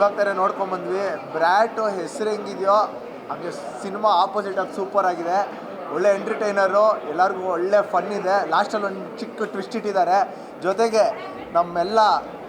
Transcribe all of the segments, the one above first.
ಇವಾಗ ತಾನೇ ನೋಡ್ಕೊಂಬಂದ್ವಿ ಬ್ರ್ಯಾಟು ಹೆಸರು ಹೆಂಗಿದೆಯೋ, ಹಾಗೆ ಸಿನಿಮಾ ಆಪೋಸಿಟ್ ಆಗಿ ಸೂಪರ್ ಆಗಿದೆ. ಒಳ್ಳೆ ಎಂಟರ್ಟೈನರು ಎಲ್ಲರಿಗೂ ಒಳ್ಳೆ ಫನ್ ಇದೆ. ಲಾಸ್ಟಲ್ಲಿ ಒಂದು ಚಿಕ್ಕ ಟ್ವಿಸ್ಟ್ ಇಟ್ಟಿದ್ದಾರೆ. ಜೊತೆಗೆ ನಮ್ಮೆಲ್ಲ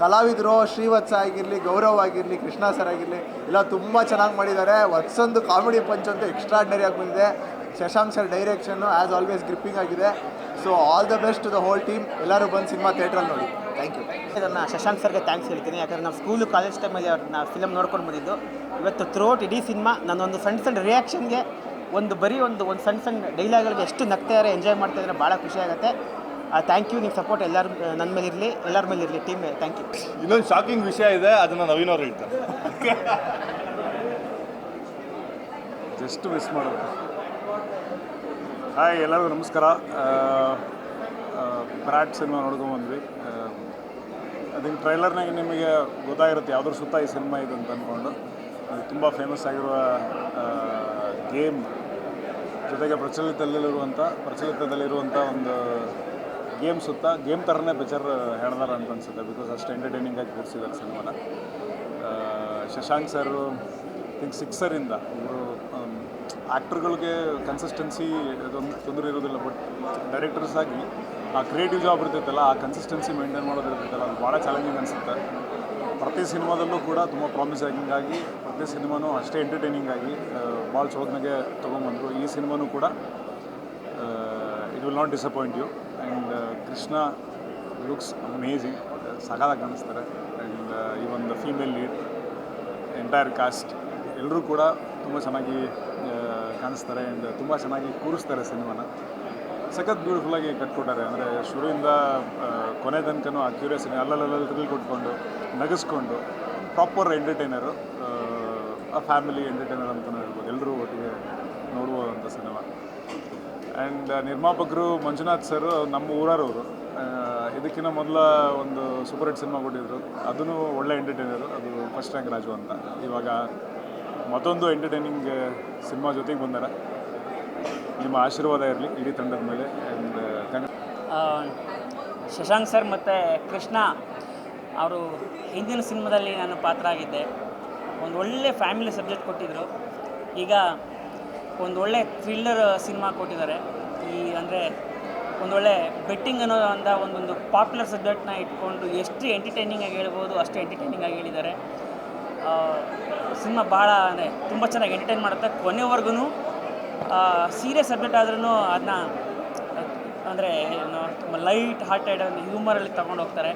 ಕಲಾವಿದರು, ಶ್ರೀವತ್ಸ ಆಗಿರಲಿ, ಗೌರವ್ ಆಗಿರಲಿ, ಕೃಷ್ಣ ಸರ್ ಆಗಿರಲಿ, ಎಲ್ಲ ತುಂಬ ಚೆನ್ನಾಗಿ ಮಾಡಿದ್ದಾರೆ. ವತ್ಸಂದು ಕಾಮಿಡಿ ಪಂಚ್ ಅಂತೂ ಎಕ್ಸ್ಟ್ರಾಡ್ನರಿ ಆಗಿ ಬಂದಿದೆ. Shashank sir direction as always gripping ಆಗಿದೆ. So all the best to the whole team ಎಲ್ಲರೂ ಬಂದು ಸಿನಿಮಾ ಥಿಯೇಟ್ರಲ್ಲಿ ನೋಡಿ. ಥ್ಯಾಂಕ್ ಯು ನಾನು ಶಶಾಂಕ್ ಸರ್ಗೆ ಥ್ಯಾಂಕ್ಸ್ ಹೇಳ್ತೀನಿ. ಯಾಕಂದರೆ ನಾವು ಸ್ಕೂಲು ಕಾಲೇಜ್ ಟೈಮಲ್ಲಿ ಅವ್ರನ್ನ ಫಿಲಮ್ ನೋಡ್ಕೊಂಡು ಬಂದಿದ್ದು. ಇವತ್ತು ಥ್ರೋಟ್ ಇಡೀ ಸಿನಿಮಾ ಒಂದು ಸಣ್ಣ ಸಣ್ಣ ರಿಯಾಕ್ಷನ್ಗೆ ಒಂದು ಬರೀ ಒಂದು ಒಂದು ಸಣ್ಣ ಸಣ್ಣ ಡೈಲಾಗ್ಗಳಿಗೆ ಎಷ್ಟು ನಗ್ತಾರೆ ಎಂಜಾಯ್ ಮಾಡ್ತಾ ಇದ್ದಾರೆ ಭಾಳ ಖುಷಿ ಆಗುತ್ತೆ. ಥ್ಯಾಂಕ್ ಯು ನಿಮ್ಮ ಸಪೋರ್ಟ್ ಎಲ್ಲರ ನನ್ನ ಮೇಲೆ ಇರಲಿ ಎಲ್ಲರ ಮೇಲೆ ಇರಲಿ ಟೀಮ್ ಮೇಲೆ. ಥ್ಯಾಂಕ್ ಯು ಇನ್ನೊಂದು ಶಾಕಿಂಗ್ ವಿಷಯ ಇದೆ ಅದನ್ನು ನವೀನ್ ಅವರು ಹೇಳ್ತಾರೆ. ಜಸ್ಟ್ ಮಿಸ್ ಮಾಡೋದು. ಹಾಯ್, ಎಲ್ಲರಿಗೂ ನಮಸ್ಕಾರ. ಬ್ರಾಟ್ ಸಿನಿಮಾ ನೋಡ್ಕೊಂಬಂದ್ವಿ ಅದಕ್ಕೆ ಟ್ರೈಲರ್ನಾಗೆ ನಿಮಗೆ ಗೊತ್ತಾಗಿರುತ್ತೆ ಯಾವುದ್ರ ಸುತ್ತ ಈ ಸಿನಿಮಾ ಇದೆ ಅಂತ ಅಂದ್ಕೊಂಡು ಅದು ತುಂಬ ಫೇಮಸ್ ಆಗಿರುವ ಗೇಮ್ ಜೊತೆಗೆ ಪ್ರಚಲಿತದಲ್ಲಿರುವಂಥ ಪ್ರಚಲಿತದಲ್ಲಿರುವಂಥ ಒಂದು ಗೇಮ್ ಸುತ್ತ, ಗೇಮ್ ಥರನೇ ಪಿಕ್ಚರ್ ಹೇಳ್ದಾರ ಅಂತ ಅನ್ಸುತ್ತೆ. ಬಿಕಾಸ್ ಅಷ್ಟು ಎಂಟರ್ಟೈನಿಂಗ್ ಆಗಿ ಕೂರಿಸಿದ್ದಾರೆ ಸಿನಿಮಾನ. ಶಶಾಂಕ್ ಸರ್ ಥಿಂಕ್ ಸಿಕ್ಸರಿಂದ ಇವರು ಆ್ಯಕ್ಟರ್ಗಳಿಗೆ ಕನ್ಸಿಸ್ಟೆನ್ಸಿ ಅದೊಂದು ತೊಂದರೆ ಇರೋದಿಲ್ಲ ಬಟ್ ಡೈರೆಕ್ಟರ್ಸ್ ಆಗಿ ಆ ಕ್ರಿಯೇಟಿವ್ ಜಾಬ್ ಇರ್ತೈತಲ್ಲ, ಆ ಕನ್ಸಿಸ್ಟೆನ್ಸಿ ಮೇಂಟೈನ್ ಮಾಡೋದು ಇರ್ತೈತಲ್ಲ, ಅದು ಭಾಳ ಚಾಲೆಂಜಿಂಗ್ ಅನಿಸುತ್ತೆ. ಪ್ರತಿ ಸಿನಿಮಾದಲ್ಲೂ ಕೂಡ ತುಂಬ ಪ್ರಾಮಿಸಿಂಗ್ ಆಗಿ, ಪ್ರತಿ ಸಿನಿಮಾನೂ ಅಷ್ಟೇ ಎಂಟರ್ಟೈನಿಂಗ್ ಆಗಿ ಭಾಳ ಚೋದನೆಗೆ ತೊಗೊಂಬಂದರು ಈ ಸಿನಿಮಾನೂ ಕೂಡ it will not disappoint you and Krishna looks amazing ಸಗಾದಾಗ ಕಾಣಿಸ್ತಾರೆ. ಆ್ಯಂಡ್ ಈ ಒಂದು ಫೀಮೇಲ್ ಲೀಡ್ ಎಂಟೈರ್ ಕಾಸ್ಟ್ ಎಲ್ಲರೂ ಕೂಡ ತುಂಬ ಚೆನ್ನಾಗಿ ಕಾಣಿಸ್ತಾರೆ ಆ್ಯಂಡ್ ತುಂಬ ಚೆನ್ನಾಗಿ ಕೂರಿಸ್ತಾರೆ ಸಿನಿಮಾನ. ಸಖತ್ ಬ್ಯೂಟಿಫುಲ್ಲಾಗಿ ಕಟ್ಕೊಟ್ಟಾರೆ ಅಂದರೆ ಶುರುವಿಂದ ಕೊನೆ ತನಕನೂ ಆ ಕ್ಯೂರಿಯಾಸಿಟಿ ಅಲ್ಲಲ್ಲಲ್ಲಿ ಥ್ರಿಲ್ ಕೊಟ್ಕೊಂಡು ನಗಿಸ್ಕೊಂಡು ಪ್ರಾಪರ್ ಎಂಟರ್ಟೈನರು ಆ ಫ್ಯಾಮಿಲಿ ಎಂಟರ್ಟೈನರ್ ಅಂತಲೂ ಹೇಳ್ಬೋದು. ಎಲ್ಲರೂ ಒಟ್ಟಿಗೆ ನೋಡುವಂಥ ಸಿನಿಮಾ. ಆ್ಯಂಡ್ ನಿರ್ಮಾಪಕರು ಮಂಜುನಾಥ್ ಸರ್ ನಮ್ಮ ಊರವರು ಇದಕ್ಕಿಂತ ಮೊದಲ ಒಂದು ಸೂಪರ್ ಹಿಟ್ ಸಿನಿಮಾ ಕೊಟ್ಟಿದ್ರು. ಅದೂ ಒಳ್ಳೆ ಎಂಟರ್ಟೈನರು ಅದು ಫಸ್ಟ್ ರ್ಯಾಂಕ್ ರಾಜು ಅಂತ. ಇವಾಗ ಮತ್ತೊಂದು ಎಂಟರ್ಟೈನಿಂಗ್ ಸಿನಿಮಾ ಜೊತೆಗೆ ಬಂದಾರ. ನಿಮ್ಮ ಆಶೀರ್ವಾದ ಇರಲಿ ಇಡೀ ತಂಡದ ಮೇಲೆ ಶಶಾಂಕ್ ಸರ್ ಮತ್ತು ಕೃಷ್ಣ ಅವರು ಹಿಂದಿನ ಸಿನಿಮಾದಲ್ಲಿ ನಾನು ಪಾತ್ರ ಆಗಿದ್ದೆ ಒಂದು ಒಳ್ಳೆ ಫ್ಯಾಮಿಲಿ ಸಬ್ಜೆಕ್ಟ್ ಕೊಟ್ಟಿದ್ದರು ಈಗ ಒಂದು ಒಳ್ಳೆ ಥ್ರಿಲ್ಲರ್ ಸಿನಿಮಾ ಕೊಟ್ಟಿದ್ದಾರೆ. ಈ ಅಂದರೆ ಒಂದೊಳ್ಳೆ ಬೆಟ್ಟಿಂಗ್ ಅನ್ನೋ ಅಂತ ಒಂದೊಂದು ಪಾಪ್ಯುಲರ್ ಸಬ್ಜೆಕ್ಟ್ನ ಇಟ್ಕೊಂಡು ಎಷ್ಟು ಎಂಟರ್ಟೈನಿಂಗ್ ಆಗಿ ಹೇಳ್ಬೋದು ಅಷ್ಟು ಎಂಟರ್ಟೈನಿಂಗ್ ಆಗಿ ಹೇಳಿದ್ದಾರೆ. ಸಿನಿಮಾ ಭಾಳ ಅಂದರೆ ತುಂಬ ಚೆನ್ನಾಗಿ ಎಂಟರ್ಟೈನ್ ಮಾಡುತ್ತೆ. ಕೊನೆವರೆಗೂ ಸೀರಿಯಸ್ ಸಬ್ಜೆಕ್ಟ್ ಆದ್ರೂ ಅದನ್ನ ಅಂದರೆ ಏನು, ತುಂಬ ಲೈಟ್ ಹಾರ್ಟೆಡ್ ಅಂದರೆ ಹ್ಯೂಮರಲ್ಲಿ ತಗೊಂಡು ಹೋಗ್ತಾರೆ.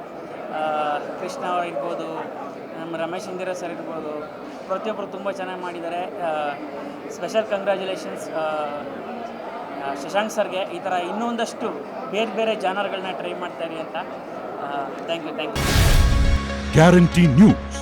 ಕೃಷ್ಣ ಇರ್ಬೋದು, ನಮ್ಮ ರಮೇಶ್ ಇಂದಿರಾ ಸರ್ ಇರ್ಬೋದು ಪ್ರತಿಯೊಬ್ಬರು ತುಂಬ ಚೆನ್ನಾಗಿ ಮಾಡಿದ್ದಾರೆ. ಸ್ಪೆಷಲ್ ಕಂಗ್ರ್ಯಾಚುಲೇಷನ್ಸ್ ಶಶಾಂಕ್ ಸರ್ಗೆ. ಈ ಥರ ಇನ್ನೊಂದಷ್ಟು ಬೇರೆ ಬೇರೆ ಜಾನರ್ಗಳನ್ನ ಟ್ರೈ ಮಾಡ್ತಾರೆ ಅಂತ thank you thank you guarantee news